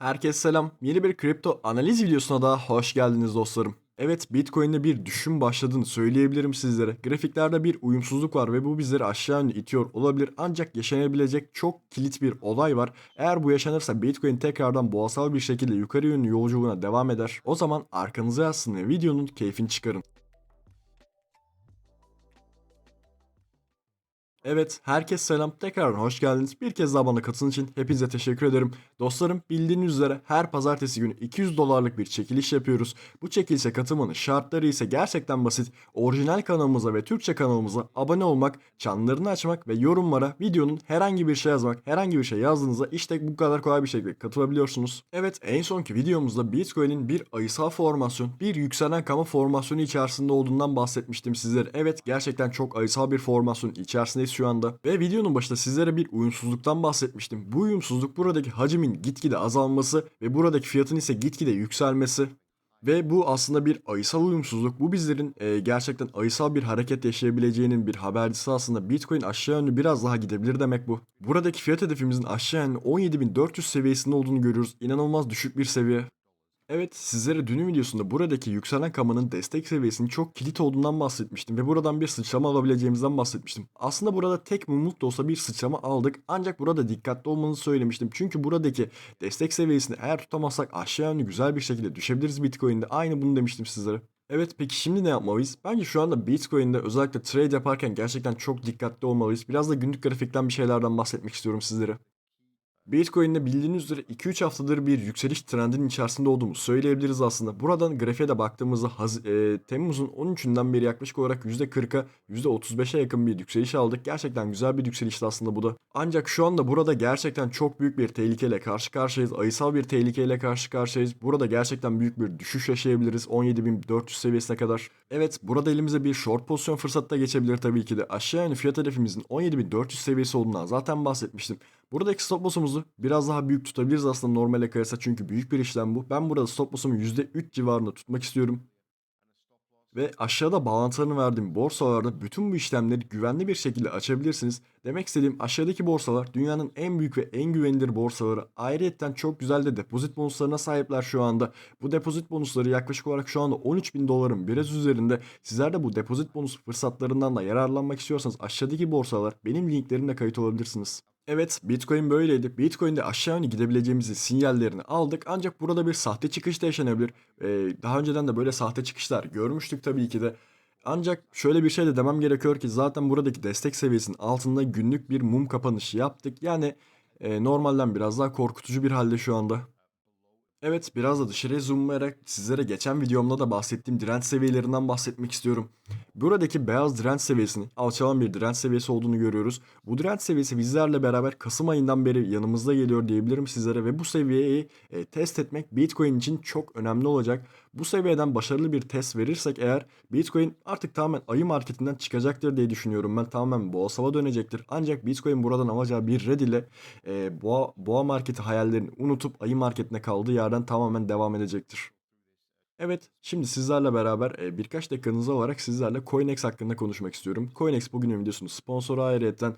Herkese selam. Yeni bir kripto analiz videosuna daha hoş geldiniz dostlarım. Evet Bitcoin'de bir düşüm başladığını söyleyebilirim sizlere. Grafiklerde bir uyumsuzluk var ve bu bizleri aşağı yönlü itiyor olabilir. Ancak yaşanabilecek çok kilit bir olay var. Eğer bu yaşanırsa Bitcoin tekrardan boğasal bir şekilde yukarı yönlü yolculuğuna devam eder. O zaman arkanıza yazsın ve videonun keyfini çıkarın. Evet, herkes selam. Tekrar hoş geldiniz. Bir kez daha bana katılın için hepinize teşekkür ederim. Dostlarım bildiğiniz üzere her pazartesi günü 200 dolarlık bir çekiliş yapıyoruz. Bu çekilişe katılmanın şartları ise gerçekten basit. Orijinal kanalımıza ve Türkçe kanalımıza abone olmak, çanlarını açmak ve yorumlara videonun herhangi bir şey yazmak. Herhangi bir şey yazdığınızda işte bu kadar kolay bir şekilde katılabiliyorsunuz. Evet, en sonki videomuzda Bitcoin'in bir ayısal formasyon, bir yükselen kama formasyonu içerisinde olduğundan bahsetmiştim sizlere. Evet, gerçekten çok ayısal bir formasyon içerisindeyiz şu anda. Ve videonun başında sizlere bir uyumsuzluktan bahsetmiştim. Bu uyumsuzluk buradaki hacmin gitgide azalması ve buradaki fiyatın ise gitgide yükselmesi. Ve bu aslında bir ayısal uyumsuzluk. Bu bizlerin e, gerçekten ayısal bir hareket yaşayabileceğinin bir habercisi aslında. Bitcoin aşağı yönlü biraz daha gidebilir demek bu. Buradaki fiyat hedefimizin aşağı yönlü 17.400 seviyesinde olduğunu görüyoruz. İnanılmaz düşük bir seviye. Evet, sizlere dünün videosunda buradaki yükselen kamanın destek seviyesinin çok kilit olduğundan bahsetmiştim ve buradan bir sıçrama alabileceğimizden bahsetmiştim. Aslında burada tek mumluk da olsa bir sıçrama aldık ancak burada dikkatli olmanızı söylemiştim. Çünkü buradaki destek seviyesini eğer tutamazsak aşağı yönlü güzel bir şekilde düşebiliriz Bitcoin'de. Aynı bunu demiştim sizlere. Evet peki şimdi ne yapmalıyız? Bence şu anda Bitcoin'de özellikle trade yaparken gerçekten çok dikkatli olmalıyız. Biraz da günlük grafikten bir şeylerden bahsetmek istiyorum sizlere. Bitcoin'de bildiğiniz üzere 2-3 haftadır bir yükseliş trendinin içerisinde olduğumu söyleyebiliriz aslında. Buradan grafiğe de baktığımızda Haz- e, Temmuz'un 13'ünden beri yaklaşık olarak %40'a %35'e yakın bir yükseliş aldık. Gerçekten güzel bir yükselişti aslında bu da. Ancak şu anda burada gerçekten çok büyük bir tehlikeyle karşı karşıyayız. Ayısal bir tehlikeyle karşı karşıyayız. Burada gerçekten büyük bir düşüş yaşayabiliriz 17.400 seviyesine kadar. Evet burada elimize bir short pozisyon fırsatı da geçebilir tabii ki de. Aşağı yönlü fiyat hedefimizin 17.400 seviyesi olduğundan zaten bahsetmiştim. Buradaki stop loss'umuzu biraz daha büyük tutabiliriz aslında normale kıyasla çünkü büyük bir işlem bu. Ben burada stop loss'umu %3 civarında tutmak istiyorum. Ve aşağıda bağlantılarını verdiğim borsalarda bütün bu işlemleri güvenli bir şekilde açabilirsiniz. Demek istediğim aşağıdaki borsalar dünyanın en büyük ve en güvenilir borsaları. Ayrıyeten çok güzel de depozit bonuslarına sahipler şu anda. Bu depozit bonusları yaklaşık olarak şu anda 13 bin doların biraz üzerinde. Sizler de bu depozit bonus fırsatlarından da yararlanmak istiyorsanız aşağıdaki borsalar benim linklerimle kayıt olabilirsiniz. Evet Bitcoin böyleydi. Bitcoin'de aşağı yönlü gidebileceğimizi sinyallerini aldık. Ancak burada bir sahte çıkış da yaşanabilir. Ee, daha önceden de böyle sahte çıkışlar görmüştük tabii ki de. Ancak şöyle bir şey de demem gerekiyor ki zaten buradaki destek seviyesinin altında günlük bir mum kapanışı yaptık. Yani e, normalden biraz daha korkutucu bir halde şu anda. Evet biraz da dışarıya zoomlayarak sizlere geçen videomda da bahsettiğim direnç seviyelerinden bahsetmek istiyorum. Buradaki beyaz direnç seviyesini alçalan bir direnç seviyesi olduğunu görüyoruz. Bu direnç seviyesi bizlerle beraber Kasım ayından beri yanımızda geliyor diyebilirim sizlere ve bu seviyeyi e, test etmek Bitcoin için çok önemli olacak. Bu seviyeden başarılı bir test verirsek eğer Bitcoin artık tamamen ayı marketinden çıkacaktır diye düşünüyorum. Ben tamamen boğasala dönecektir. Ancak Bitcoin buradan alacağı bir red ile e, boğa, boğa marketi hayallerini unutup ayı marketine kaldığı yerden tamamen devam edecektir. Evet, şimdi sizlerle beraber e, birkaç dakikanız olarak sizlerle CoinEx hakkında konuşmak istiyorum. CoinEx bugünün videosunun sponsoru ayrıyeten.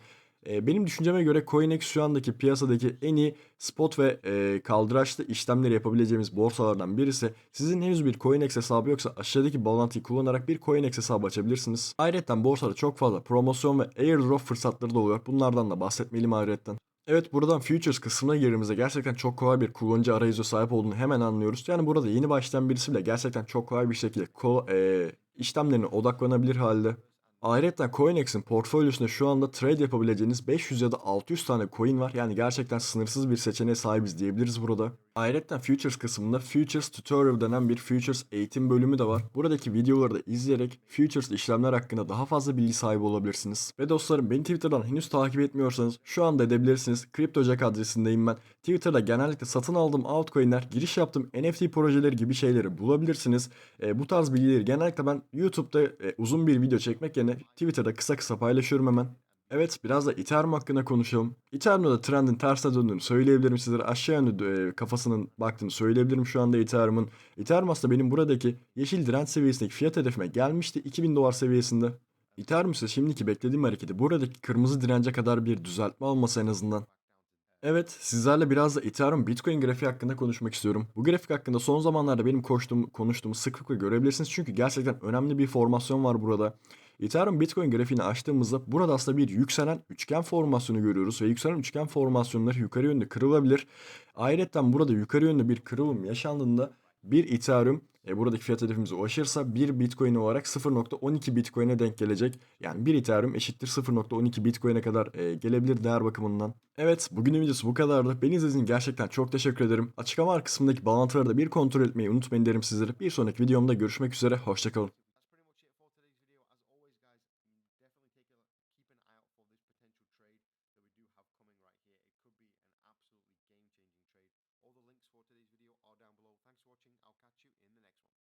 E, benim düşünceme göre CoinEx şu andaki piyasadaki en iyi spot ve e, kaldıraçlı işlemleri yapabileceğimiz borsalardan birisi. Sizin henüz bir CoinEx hesabı yoksa aşağıdaki bağlantıyı kullanarak bir CoinEx hesabı açabilirsiniz. Ayrıca borsada çok fazla promosyon ve airdrop fırsatları da oluyor. Bunlardan da bahsetmeliyim ayrıca. Evet buradan Futures kısmına girdiğimizde gerçekten çok kolay bir kullanıcı arayüzü sahip olduğunu hemen anlıyoruz. Yani burada yeni başlayan birisi bile gerçekten çok kolay bir şekilde ko- e, işlemlerine odaklanabilir halde. Ayrıca CoinEx'in portfolyosunda şu anda trade yapabileceğiniz 500 ya da 600 tane coin var. Yani gerçekten sınırsız bir seçeneğe sahibiz diyebiliriz burada. Ayrıca Futures kısmında Futures Tutorial denen bir Futures eğitim bölümü de var. Buradaki videoları da izleyerek Futures işlemler hakkında daha fazla bilgi sahibi olabilirsiniz. Ve dostlarım beni Twitter'dan henüz takip etmiyorsanız şu anda edebilirsiniz. CryptoJack adresindeyim ben. Twitter'da genellikle satın aldığım altcoin'ler, giriş yaptığım NFT projeleri gibi şeyleri bulabilirsiniz. E, bu tarz bilgileri genellikle ben YouTube'da e, uzun bir video çekmek yerine Twitter'da kısa kısa paylaşıyorum hemen. Evet biraz da Ethereum hakkında konuşalım. Ethereum'da da trendin tersine döndüğünü söyleyebilirim sizlere. Aşağı yönlü e, kafasının baktığını söyleyebilirim şu anda Ethereum'un. Ethereum aslında benim buradaki yeşil direnç seviyesindeki fiyat hedefime gelmişti 2000 dolar seviyesinde. Ethereum ise şimdiki beklediğim hareketi buradaki kırmızı dirence kadar bir düzeltme alması en azından. Evet, sizlerle biraz da Ethereum Bitcoin grafiği hakkında konuşmak istiyorum. Bu grafik hakkında son zamanlarda benim koştuğum, konuştuğumu sıklıkla görebilirsiniz. Çünkü gerçekten önemli bir formasyon var burada. Ethereum Bitcoin grafiğini açtığımızda burada aslında bir yükselen üçgen formasyonu görüyoruz ve yükselen üçgen formasyonları yukarı yönde kırılabilir. Ayrıca burada yukarı yönde bir kırılım yaşandığında bir Ethereum e, buradaki fiyat hedefimize ulaşırsa 1 Bitcoin olarak 0.12 Bitcoin'e denk gelecek. Yani 1 Ethereum eşittir 0.12 Bitcoin'e kadar e, gelebilir değer bakımından. Evet bugünün videosu bu kadardı. Beni izlediğiniz gerçekten çok teşekkür ederim. Açıklama kısmındaki bağlantıları da bir kontrol etmeyi unutmayın derim sizlere. Bir sonraki videomda görüşmek üzere. Hoşçakalın. All the links for today's video are down below. Thanks for watching. I'll catch you in the next one.